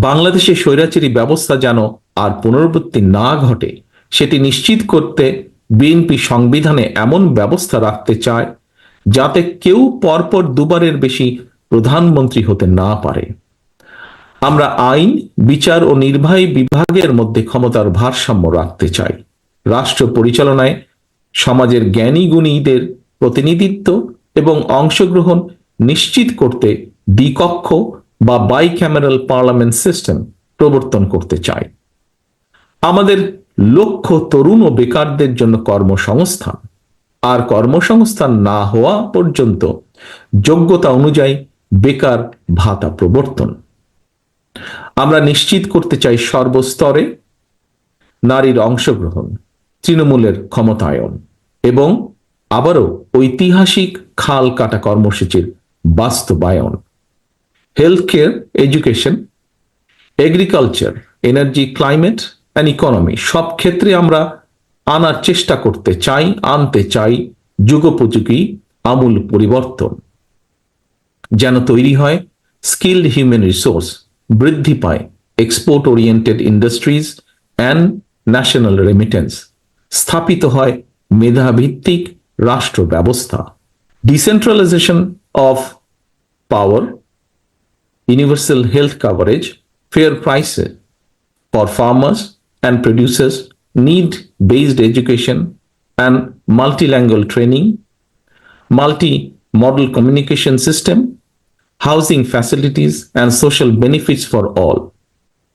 বাংলাদেশে স্বৈরাচারী ব্যবস্থা যেন আর পুনরাবৃত্তি না ঘটে, সেটি নিশ্চিত করতে বিএনপি সংবিধানে এমন ব্যবস্থা রাখতে চায় যাতে কেউ পরপর দুবারের বেশি প্রধানমন্ত্রী হতে না পারে। আমরা আইন, বিচার ও নির্বাহী বিভাগের মধ্যে ক্ষমতার ভারসাম্য রাখতে চাই। রাষ্ট্র পরিচালনায় সমাজের জ্ঞানী গুণীদের প্রতিনিধিত্ব এবং অংশগ্রহণ নিশ্চিত করতে দ্বিকক্ষ বা বাইক্যামেরাল পার্লামেন্ট সিস্টেম প্রবর্তন করতে চাই আমাদের লক্ষ্য তরুণ ও বেকারদের জন্য কর্মসংস্থান। আর কর্মসংস্থান না হওয়া পর্যন্ত যোগ্যতা অনুযায়ী বেকার ভাতা প্রবর্তন। আমরা নিশ্চিত করতে চাই সর্বস্তরে নারীর অংশগ্রহণ, তৃণমূলের ক্ষমতায়ন এবং আবারও ঐতিহাসিক খাল কাটা কর্মসূচির বাস্তবায়ন। Health care education agriculture energy climate and economy সব ক্ষেত্রে আমরা আনার চেষ্টা করতে চাই, আনতে চাই যুগোপযোগী, আমূল পরিবর্তন। যেন তৈরি হয় স্কিল্ড হিউম্যান রিসোর্স বৃদ্ধি পায় export oriented industries and national remittance স্থাপিত হয় মেধাভিত্তিক রাষ্ট্র ব্যবস্থা। Decentralisation of power universal health coverage, fair prices for farmers and producers, need based education and multilingual training, multi model communication system, housing facilities, and social benefits for all.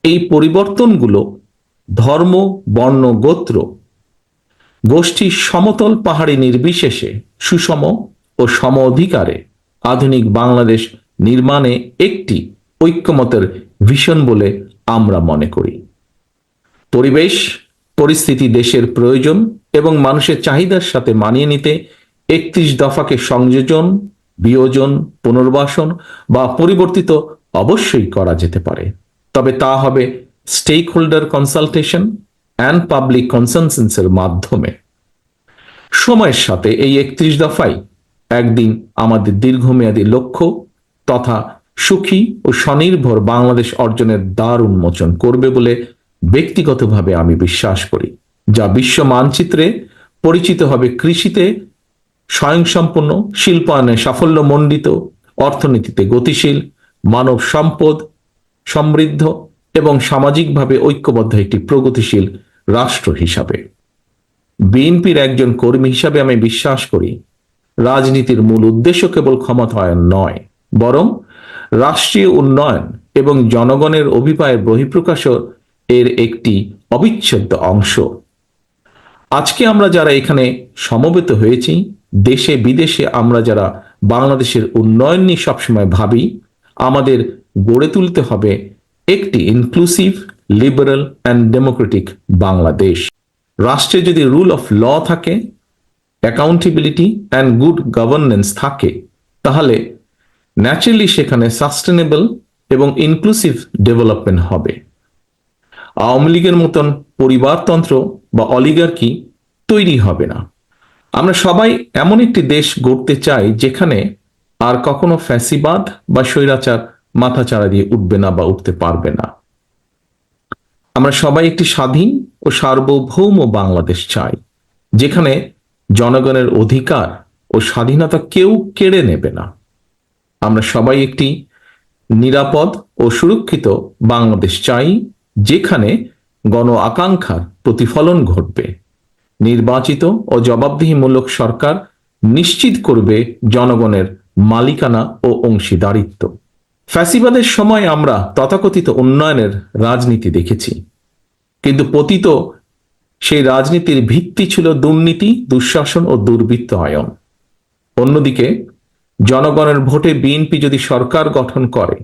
এই পরিবর্তনগুলো ধর্ম বর্ণ গোত্র গোষ্ঠী সমতল পাহাড়ি নির্বিশেষে সুষম ও সম অধিকারে আধুনিক বাংলাদেশ নির্মাণে একটি ঐক্যমতের ভীষণ বলে আমরা মনে করি। পরিবেশ, পরিস্থিতি, দেশের প্রয়োজন এবং মানুষের চাহিদার সাথে মানিয়ে নিতে একত্রিশ দফাকে সংযোজন, বিয়োজন, পুনর্বাসন বা পরিবর্তিত অবশ্যই করা যেতে পারে। তবে তা হবে stake holder consultation and public কনসেনসেন্সের মাধ্যমে। সময়ের সাথে এই একত্রিশ দফাই একদিন আমাদের দীর্ঘমেয়াদী লক্ষ্য তথা সুখী ও স্বনির্ভর বাংলাদেশ অর্জনের দ্বার উন্মোচন করবে বলে ব্যক্তিগতভাবে আমি বিশ্বাস করি, যা বিশ্ব মানচিত্রে পরিচিত হবে কৃষিতে স্বয়ংসম্পন্ন শিল্পায়নে সাফল্যমণ্ডিত, অর্থনীতিতে গতিশীল, মানব সম্পদ, সমৃদ্ধ এবং সামাজিকভাবে ঐক্যবদ্ধ একটি প্রগতিশীল রাষ্ট্র হিসাবে। বিএনপির একজন কর্মী হিসাবে আমি বিশ্বাস করি, রাজনীতির মূল উদ্দেশ্য কেবল ক্ষমতায়ন নয় বরং রাষ্ট্রীয় উন্নয়ন এবং জনগণের অভিপ্রায়ের বহিঃপ্রকাশ এর একটি অবিচ্ছেদ্য অংশ। আজকে আমরা যারা এখানে সমবেত হয়েছি, দেশে বিদেশে আমরা যারা বাংলাদেশের উন্নয়ন নিয়ে সবসময় ভাবি, আমাদের গড়ে তুলতে হবে একটি inclusive liberal and democratic Bangladesh. রাষ্ট্রে যদি রুল অফ ল থাকে অ্যাকাউন্টেবিলিটি অ্যান্ড গুড গভর্নেন্স থাকে, তাহলে ন্যাচারালি সেখানে সাস্টেনেবল এবং ইনক্লুসিভ ডেভেলপমেন্ট হবে। আওয়ামী লীগের মতন পরিবারতন্ত্র বা অলিগার্কি তৈরি হবে না। আমরা সবাই এমন একটি দেশ গড়তে চাই যেখানে আর কখনো ফ্যাসিবাদ বা স্বৈরাচার মাথাচাড়া দিয়ে উঠবে না বা উঠতে পারবে না। আমরা সবাই একটি স্বাধীন ও সার্বভৌম বাংলাদেশ চাই, যেখানে জনগণের অধিকার ও স্বাধীনতা কেউ কেড়ে নেবে না। আমরা সবাই একটি নিরাপদ ও সুরক্ষিত বাংলাদেশ চাই, যেখানে গণ আকাঙ্ক্ষার প্রতিফলন ঘটবে। নির্বাচিত ও জবাবদিহিমূলক সরকার নিশ্চিত করবে জনগণের মালিকানা ও অংশীদারিত্ব। ফ্যাসিবাদের সময় আমরা তথাকথিত উন্নয়নের রাজনীতি দেখেছি। কিন্তু পতিত সেই রাজনীতির ভিত্তি ছিল দুর্নীতি, দুঃশাসন ও দুর্বৃত্তায়ন অন্যদিকে জনগণের ভোটে বিএনপি যদি সরকার গঠন করে,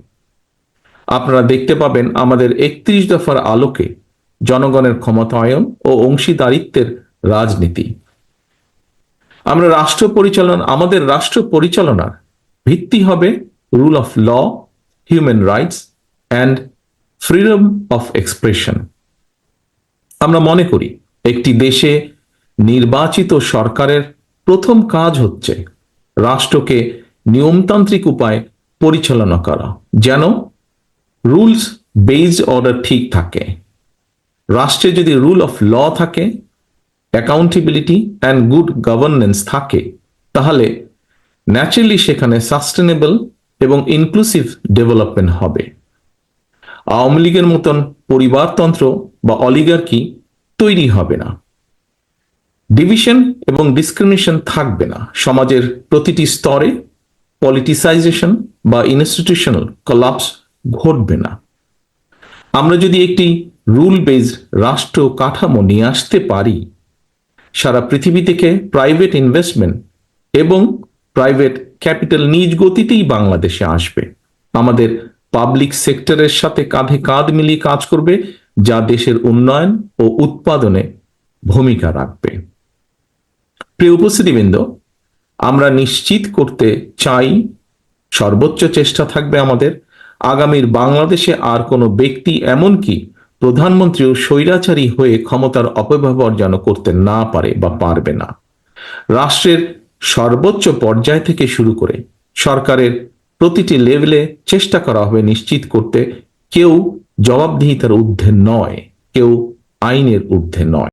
আপনারা দেখতে পাবেন আমাদের একত্রিশ দফার আলোকে জনগণের ক্ষমতায়ন ও অংশীদারিত্বের রাজনীতি। আমরা রাষ্ট্র পরিচালনা, আমাদের রাষ্ট্র পরিচালনার ভিত্তি হবে rule of law human rights and freedom of expression আমরা মনে করি, একটি দেশে নির্বাচিত সরকারের প্রথম কাজ হচ্ছে রাষ্ট্রকে নিয়মতান্ত্রিক উপায়ে পরিচালনা করা। যেন রুলস বেজ অর্ডার ঠিক থাকে। রাষ্ট্রে যদি রুল অফ ল থাকে, অ্যাকাউন্টেবিলিটি অ্যান্ড গুড গভর্নেন্স থাকে, তাহলে ন্যাচারালি সেখানে সাস্টেনেবল এবং ইনক্লুসিভ ডেভেলপমেন্ট হবে। আওয়ামী লীগের মতন পরিবারতন্ত্র বা অলিগার্কি তৈরি হবে না। ডিভিশন এবং ডিসক্রিমিনেশন থাকবে না। সমাজের প্রতিটি স্তরে পলিটিসাইজেশন বা ইনস্টিটিউশনাল কলাপস ঘটবে না। আমরা যদি একটি রুল বেসড রাষ্ট্র কাঠামো নিয়ে আসতে পারি, সারা পৃথিবী থেকে প্রাইভেট ইনভেস্টমেন্ট এবং প্রাইভেট ক্যাপিটাল নিজ গতিতেই বাংলাদেশে আসবে। আমাদের পাবলিক সেক্টরের সাথে কাঁধে কাঁধ মিলিয়ে কাজ করবে, যা দেশের উন্নয়ন ও উৎপাদনে ভূমিকা রাখবে। প্রিয় উপস্থিতিবৃন্দ, আমরা নিশ্চিত করতে চাই সর্বোচ্চ চেষ্টা থাকবে আমাদের। আগামীর বাংলাদেশে আর কোনো ব্যক্তি এমনকি প্রধানমন্ত্রীও স্বৈরাচারী হয়ে ক্ষমতার অপব্যবহার যেন করতে না পারে বা পারবে না। রাষ্ট্রের সর্বোচ্চ পর্যায় থেকে শুরু করে সরকারের প্রতিটি লেভেলে চেষ্টা করা হবে নিশ্চিত করতে। কেউ জবাবদিহিতার ঊর্ধ্বে নয়, কেউ আইনের ঊর্ধ্বে নয়।